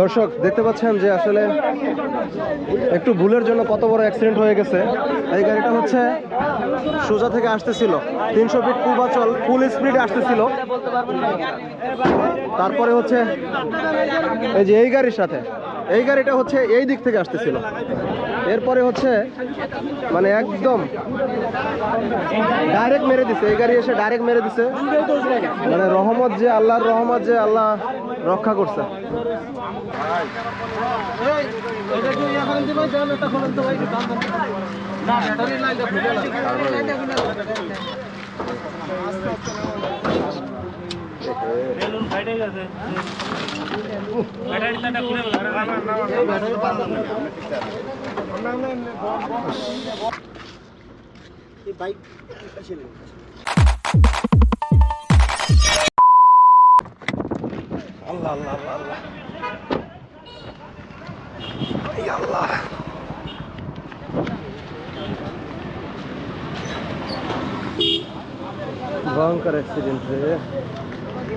দর্শক, দেখতে পাচ্ছেন যে আসলে একটু ভুলের জন্য কত বড় অ্যাক্সিডেন্ট হয়ে গেছে। এই গাড়িটা হচ্ছে সোজা থেকে আসতেছিল। তিনশো ফিট পূর্বাচল ফুল স্পিডে আসতেছিল। তারপরে হচ্ছে এই যে এই গাড়ির সাথে, এই গাড়িটা হচ্ছে এই দিক থেকে আসতেছিল। এরপরে হচ্ছে মানে একদম ডাইরেক্ট মেরে দিছে। এই গাড়ি এসে ডাইরেক্ট মেরে দিছে। মানে রহমত যে, আল্লাহর রহমত যে আল্লাহ রক্ষা করছে। বেলুন ফাইটে গেছে ব্যাটারি তারটা খুলে ফেলো। আল্লাহ আল্লাহ আল্লাহ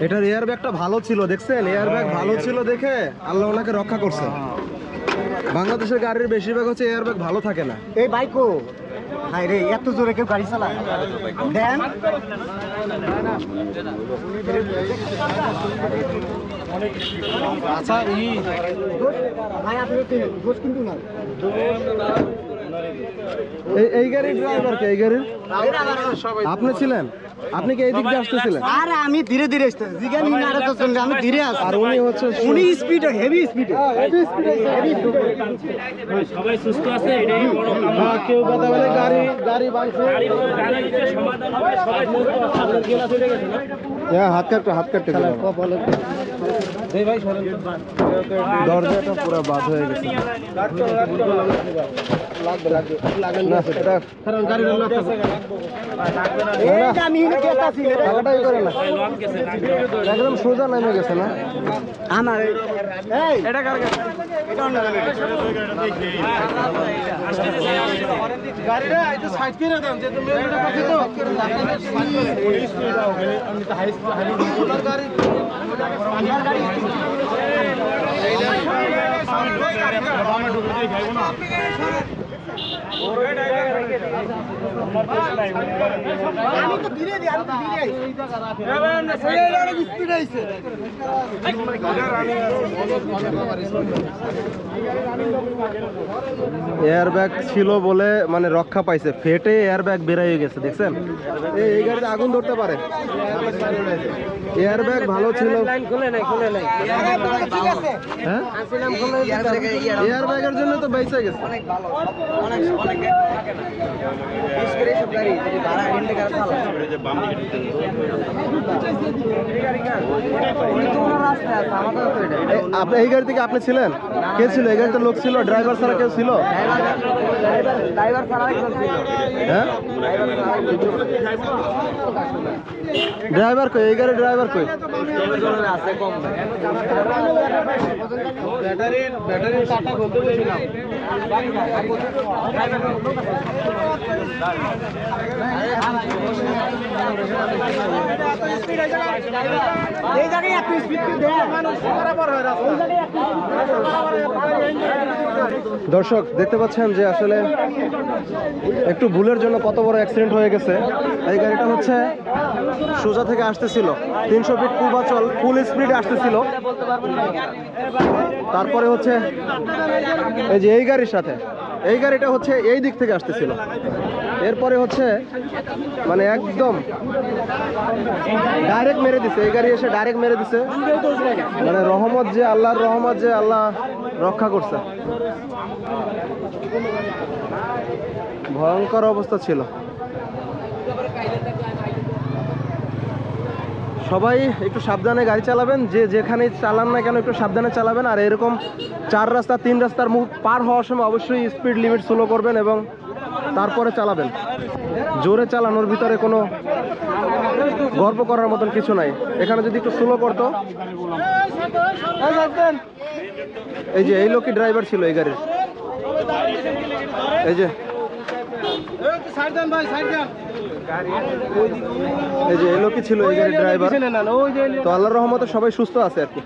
এটার এয়ার ব্যাগটা ভালো ছিল দেখছেন এয়ার ব্যাগ ভালো ছিল দেখে আল্লাহ ওনাকে রক্ষা করছে বাংলাদেশের গাড়ির বেশিরভাগ হচ্ছে এয়ার ব্যাগ ভালো থাকে না এই বাইকও হাই রে এত জোরে কেউ গাড়ি চালায়? দেন। আচ্ছা ভাই আপনি কিন্তু না এই এই গাড়ির ড্রাইভার কে? এই গাড়ির? আপনি ছিলেন? আপনি কি এই দিক দিয়ে আসতেছিলেন? আরে আমি ধীরে ধীরে আসতে জিগান ইন আরে তো চলবে, আমি ধীরে আসি আর উনি হচ্ছে উনি speed heavy speed heavy speed heavy সবাই সুস্থ আছে? এটাই বড়। হ্যাঁ, কেউ কথা বলে গাড়ি গাড়ি ভাঙছে গাড়ি সমাধান হবে সবাই সুস্থ আছে। হ্যাঁ হাত কাটতে হাত কাটতে দরজাটা পুরো বাদ হয়ে গেছে। একদম সোজা নেমে গেছে না? আমার এই এটা কার কাছে এটা অন্য গাড়িটা একটু সাইড করে দেন যে তুমি রোডের কাছে তো আমি তো ধীরে দিই আমি তো ধীরে আইছি স্পিড আইছে এয়ার ব্যাগ ছিল বলে মানে রক্ষা পাইছে। ফেটে এয়ার ব্যাগ বেরিয়ে গেছে, দেখছেন? এই গাড়িতে আগুন ধরতে পারে। এয়ারব্যাগ ভালো ছিল। এয়ারব্যাগের জন্য এয়ার ব্যাগ ভালো ছিল ঠিক আছে হ্যাঁ। এয়ার ব্যাগের জন্য তো এই- আপনি এই গাড়ি থেকে আপনি ছিলেন? কে ছিল? এই গাড়িতে লোক ছিল? ড্রাইভার ছাড়া কেউ ছিল? হ্যাঁ? ড্রাইভার কই? এই গাড়ির ড্রাইভার কই? এই দর্শক, দেখতে পাচ্ছেন যে আসলে একটু ভুলের জন্য কত বড় অ্যাক্সিডেন্ট হয়ে গেছে। এই গাড়িটা হচ্ছে সোজা থেকে আসতেছিল। তিনশো ফিট পূর্বাচল ফুল স্পিডে আসতেছিল। তারপরে হচ্ছে এই যে এই গাড়ির সাথে এই গাড়িটা হচ্ছে এই দিক থেকে আসতেছিল। এরপরে হচ্ছে মানে একদম ডাইরেক্ট মেরে দিছে। এই গাড়ি এসে ডাইরেক্ট মেরে দিছে। মানে রহমত যে, আল্লাহর রহমত যে আল্লাহ রক্ষা করছে। ভয়ঙ্কর অবস্থা ছিল। সবাই একটু সাবধানে গাড়ি চালাবেন, যে যেখানে চালান না কেন একটু সাবধানে চালাবেন। আর এরকম চার রাস্তা, তিন রাস্তার মুখ পার হওয়ার সময় অবশ্যই স্পিড লিমিট স্লো করবেন এবং তারপরে চালাবেন। জোরে চালানোর ভিতরে কোনো গর্ব করার মতন কিছু নাই। এখানে যদি একটু স্লো করতো। এই যে, এই লোকই ড্রাইভার ছিল এই গাড়ির। এই যে সাইড দেন ভাই সাইড দেন এই যে এই লোকই ছিল এই গাড়ির ড্রাইভার তো আল্লাহর রহমতে সবাই সুস্থ আছে আর কি।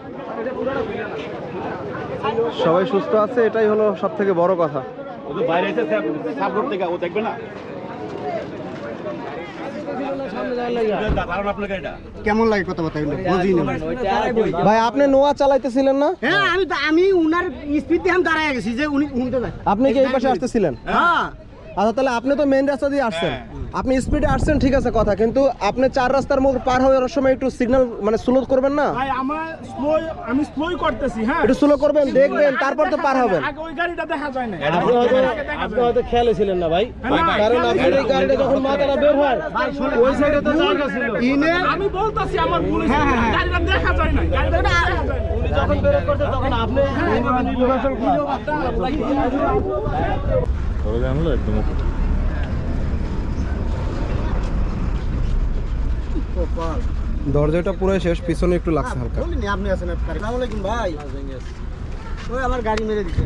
সবাই সুস্থ আছে এটাই হলো সব থেকে বড় কথা। কেমন লাগে ভাই আপনি নোয়া চালাইতেছিলেন না? হ্যাঁ আমি তো- আমি উনার স্পিড দিয়ে দাঁড়ায় গেছি যে উনি উনতে আপনি কি এই পাশে আসতেছিলেন? হ্যাঁ। আচ্ছা তাহলে আপনি তো মেন রাস্তা দিয়ে আসছেন। আপনি স্পিডে আসছেন ঠিক আছে কথা কিন্তু আপনি চার রাস্তার মুখ পার হওয়ার সময় একটু সিগন্যাল মানে স্লো করবেন না? ভাই আমার স্লো আমি স্লোই করতেছি হ্যাঁ। একটু স্লো করবেন দেখবেন তারপর তো পার হবেন। আগে ওই গাড়িটা দেখা যায় না। আপনি হয়তো আপনি হয়তো খেয়ালে ছিলেন না ভাই। কারণ আপনার এই গাড়িটা যখন মাথাটা বের হয় ওই সাইডে তো জায়গা ছিল। ইনে আমি বলতাছি আমার ভুল হয়েছে। গাড়িটা দেখা যায় না গাড়িটা দেখা যায় না। যখন বের করতে তখন আপনি দরজাটা পুরো শেষ পিছনে একটু লাগছে হালকা। বলিনি আপনি আছেন আসসালামু আলাইকুম ভাই। ওই আমার গাড়ি মেরে দিছে।